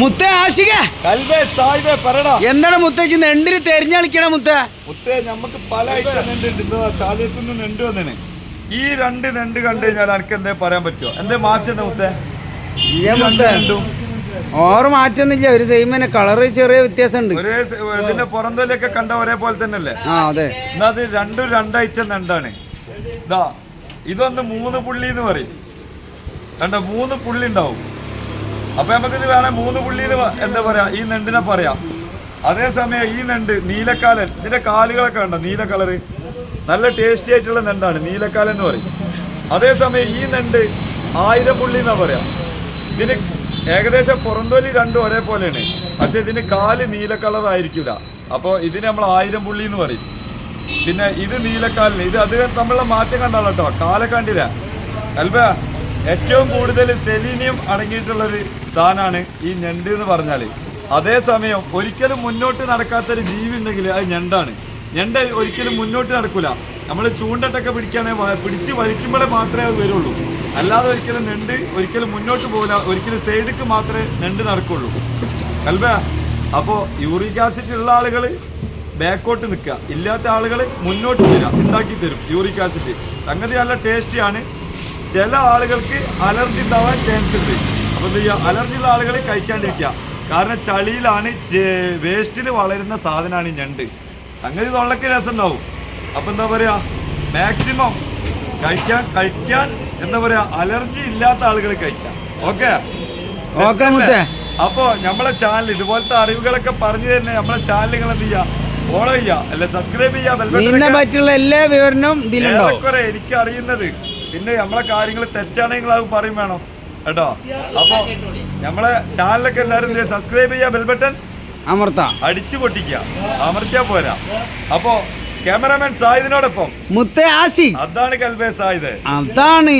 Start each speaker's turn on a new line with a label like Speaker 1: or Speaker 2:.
Speaker 1: മുത്ത ആശിക.
Speaker 2: കൽവേ സായിബേ പറടാ.
Speaker 1: എന്താണ് മുത്തേച്ചി നെണ്ടിന് തെരഞ്ഞളിക്കണ മുത്തേ?
Speaker 2: മുത്തേ നമുക്ക് പല ഐറ്റം ചാലയത്തുനിന്ന് നെണ്ട് വന്നിന്. ഈ രണ്ട് നെണ്ട് കണ്ടു കഴിഞ്ഞാൽ എനിക്ക് എന്തേ പറയാൻ പറ്റുമോ എന്തേ മാറ്റണ്ട മുത്തേ?
Speaker 1: ഓറ് മാറ്റൊന്നുമില്ല ഒരു സെയിം തന്നെ കളറ് ചെറിയ വ്യത്യാസമുണ്ട്.
Speaker 2: ഒരേ ഇതിന്റെ പുറന്തോലൊക്കെ കണ്ട ഒരേപോലെ തന്നെ അല്ലേ
Speaker 1: ആ അതെ.
Speaker 2: എന്നാ അത് രണ്ടും രണ്ട് ഐറ്റം നെണ്ടാണ് ഇതാ ഇതൊന്ന് മൂന്ന് പുള്ളി എന്ന് പറയും. കണ്ട മൂന്ന് പുള്ളി ഉണ്ടാവും. അപ്പൊ നമുക്കിത് വേണേ മൂന്ന് പുള്ളി എന്താ പറയാ ഈ നെണ്ടിനെ പറയാം. അതേസമയം ഈ നെണ്ട് നീലക്കാലൻ ഇതിന്റെ കാലുകളൊക്കെ കണ്ടോ? നീല കളറ്. നല്ല ടേസ്റ്റി ആയിട്ടുള്ള നെണ്ടാണ് നീലക്കാലൻ എന്ന് പറയും. അതേസമയം ഈ നെണ്ട് ആയിരം പുള്ളി എന്നാ പറയാ. ഇതിന് ഏകദേശം പുറന്തോലി രണ്ടും ഒരേപോലെയാണ്. പക്ഷെ ഇതിന് കാൽ നീല കളർ ആയിരിക്കില്ല അപ്പോൾ ഇതിന് നമ്മൾ ആയിരം പുള്ളി എന്ന് പറയും. പിന്നെ ഇത് നീലക്കാലിന് ഇത് അത് തമ്മിലുള്ള മാറ്റം കണ്ടാലോ കേട്ടോ. കാല കണ്ടില്ല? അൽബ ഏറ്റവും കൂടുതൽ സെലീനിയം അടങ്ങിയിട്ടുള്ളൊരു സാധനമാണ് ഈ ഞണ്ട് എന്ന് പറഞ്ഞാൽ അതേസമയം ഒരിക്കലും മുന്നോട്ട് നടക്കാത്തൊരു ജീവി ഉണ്ടെങ്കിൽ അത് ഞണ്ടാണ്. ഞണ്ട് ഒരിക്കലും മുന്നോട്ട് നടക്കില്ല നമ്മൾ ചൂണ്ടട്ടൊക്കെ പിടിക്കുകയാണെങ്കിൽ പിടിച്ച് വലിക്കുമ്പോഴേ മാത്രമേ അത് വരുള്ളൂ. അല്ലാതെ ഒരിക്കലും നെണ്ട് ഒരിക്കലും മുന്നോട്ട് പോകില്ല ഒരിക്കലും സൈഡിക്ക് മാത്രമേ നെണ്ട് നടക്കുള്ളൂ. കൽബ അപ്പോൾ യൂറിക് ആസിഡ് ഉള്ള ആളുകൾ ബാക്കോട്ട് നിൽക്കുക ഇല്ലാത്ത ആളുകൾ മുന്നോട്ട് വരിക ഉണ്ടാക്കി തരും യൂറിക് ആസിഡ്. സംഗതി നല്ല ടേസ്റ്റിയാണ്. ചില ആളുകൾക്ക് അലർജി ഉണ്ടാവാൻ ചാൻസ് ഉണ്ട്. അപ്പോൾ എന്ത് ചെയ്യുക അലർജി ഉള്ള ആളുകളെ കഴിക്കാണ്ടിരിക്കുക. കാരണം ചളിയിലാണ് വേസ്റ്റിൽ വളരുന്ന സാധനമാണ് ഈ ഞണ്ട്. സംഗതി തൊള്ളക്ക് രസം ഉണ്ടാവും അപ്പോൾ എന്താ പറയുക മാക്സിമം കഴിക്കാൻ കഴിക്കാൻ എന്താ പറയാ? അലർജി ഇല്ലാത്ത ആളുകൾ കഴിക്കാം ഓക്കെ?
Speaker 1: ഓക്കെ മുത്തേ.
Speaker 2: അപ്പോ നമ്മളെ ചാനൽ ഇതുപോലത്തെ അറിവുകളൊക്കെ പറഞ്ഞു തന്നെ നമ്മളെ ചാനൽ നിങ്ങൾ എന്ത് ചെയ്യാ? ഫോളോ ചെയ്യാ അല്ലെ സബ്സ്ക്രൈബ് ചെയ്യാ bell button
Speaker 1: നിന്നെ പറ്റിയുള്ള എല്ലാ വിവരണവും
Speaker 2: എനിക്കറിയുന്നത് എനിക്ക് അറിയുന്നത് പിന്നെ നമ്മളെ കാര്യങ്ങൾ തെറ്റാണെങ്കിൽ അത് പറയും വേണം. കേട്ടോ? അപ്പൊ നമ്മളെ ചാനലൊക്കെ എല്ലാവരും സബ്സ്ക്രൈബ് ചെയ്യാ ബെൽ ബട്ടൺ
Speaker 1: അമർത്ത.
Speaker 2: അടിച്ചു പൊട്ടിക്കുക അമർത്തിയാ പോരാ. അപ്പോ ക്യാമറാമാൻ സായിദിനോടൊപ്പം.
Speaker 1: മുത്തേ ആസി
Speaker 2: അതാണ് കൽബേ സായിദ്.
Speaker 1: അതാണ്.